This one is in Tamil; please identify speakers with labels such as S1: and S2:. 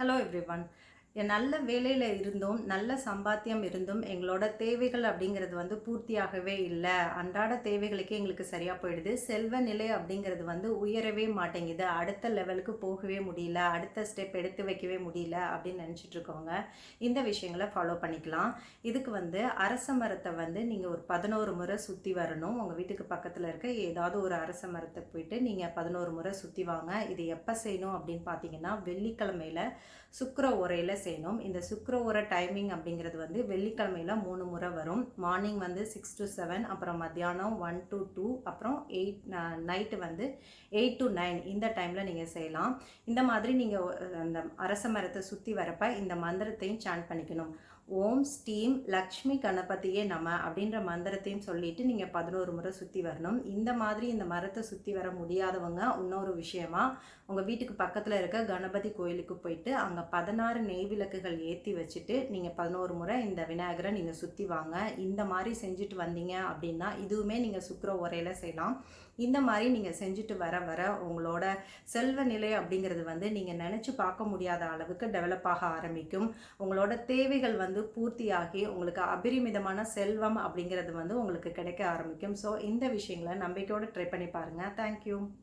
S1: Hello everyone. நல்ல வேலையில் இருந்தும் நல்ல சம்பாத்தியம் இருந்தும் எங்களோட தேவைகள் அப்படிங்கிறது வந்து பூர்த்தியாகவே இல்லை. அன்றாட தேவைகளுக்கே எங்களுக்கு சரியாக போயிடுது. செல்வ நிலை அப்படிங்கிறது வந்து உயரவே மாட்டேங்குது. அடுத்த லெவலுக்கு போகவே முடியல. அடுத்த ஸ்டெப் எடுத்து வைக்கவே முடியல அப்படின்னு நினச்சிட்டு இருக்கவங்க இந்த விஷயங்களை ஃபாலோ பண்ணிக்கலாம். இதுக்கு வந்து அரச மரத்தை வந்து நீங்கள் ஒரு பதினோரு முறை சுற்றி வரணும். உங்கள் வீட்டுக்கு பக்கத்தில் இருக்க ஏதாவது ஒரு அரச மரத்தை போயிட்டு நீங்கள் பதினோரு முறை சுற்றி வாங்க. இது எப்போ செய்யணும் அப்படின்னு பார்த்தீங்கன்னா வெள்ளிக்கிழமையில் சுக்கர உரையில் செய்யணும். இந்த சுக்கர உர டைமிங் அப்படிங்கிறது வந்து வெள்ளிக்கிழமையில் மூணு முறை வரும். மார்னிங் வந்து சிக்ஸ் டு செவன் அப்புறம் மத்தியானம் ஒன் டு டூ அப்புறம் எயிட் நைட்டு வந்து எயிட் டு நைன் இந்த டைமில் நீங்கள் செய்யலாம். இந்த மாதிரி நீங்கள் அந்த அரச மரத்தை சுற்றி வரப்ப இந்த மந்திரத்தையும் சான் பண்ணிக்கணும். ஓம் ஸ்டீம் லக்ஷ்மி கணபதியே நம அப்படின்ற மந்திரத்தையும் சொல்லிட்டு நீங்கள் பதினோரு முறை சுற்றி வரணும். இந்த மாதிரி இந்த மரத்தை சுற்றி வர முடியாதவங்க இன்னொரு விஷயமா உங்கள் வீட்டுக்கு பக்கத்தில் இருக்க கணபதி கோயிலுக்கு போயிட்டு அங்கே பதினாறு நெய் விளக்குகள் ஏற்றி வச்சுட்டு நீங்கள் பதினோரு முறை இந்த விநாயகரை நீங்கள் சுற்றி வாங்க. இந்த மாதிரி செஞ்சுட்டு வந்தீங்க அப்படின்னா இதுவுமே நீங்கள் சுக்கர உரையில் செய்யலாம். இந்த மாதிரி நீங்கள் செஞ்சுட்டு வர வர உங்களோட செல்வ நிலை அப்படிங்கிறது வந்து நீங்கள் நினச்சி பார்க்க முடியாத அளவுக்கு டெவலப் ஆக ஆரம்பிக்கும். உங்களோட தேவைகள் வந்து வந்து பூர்த்தியாகி உங்களுக்கு அபரிமிதமான செல்வம் அப்படிங்கிறது வந்து உங்களுக்கு கிடைக்க ஆரம்பிக்கும். ஸோ இந்த விஷயங்களை நம்பிக்கையோடு ட்ரை பண்ணி பாருங்கள் தேங்க்யூ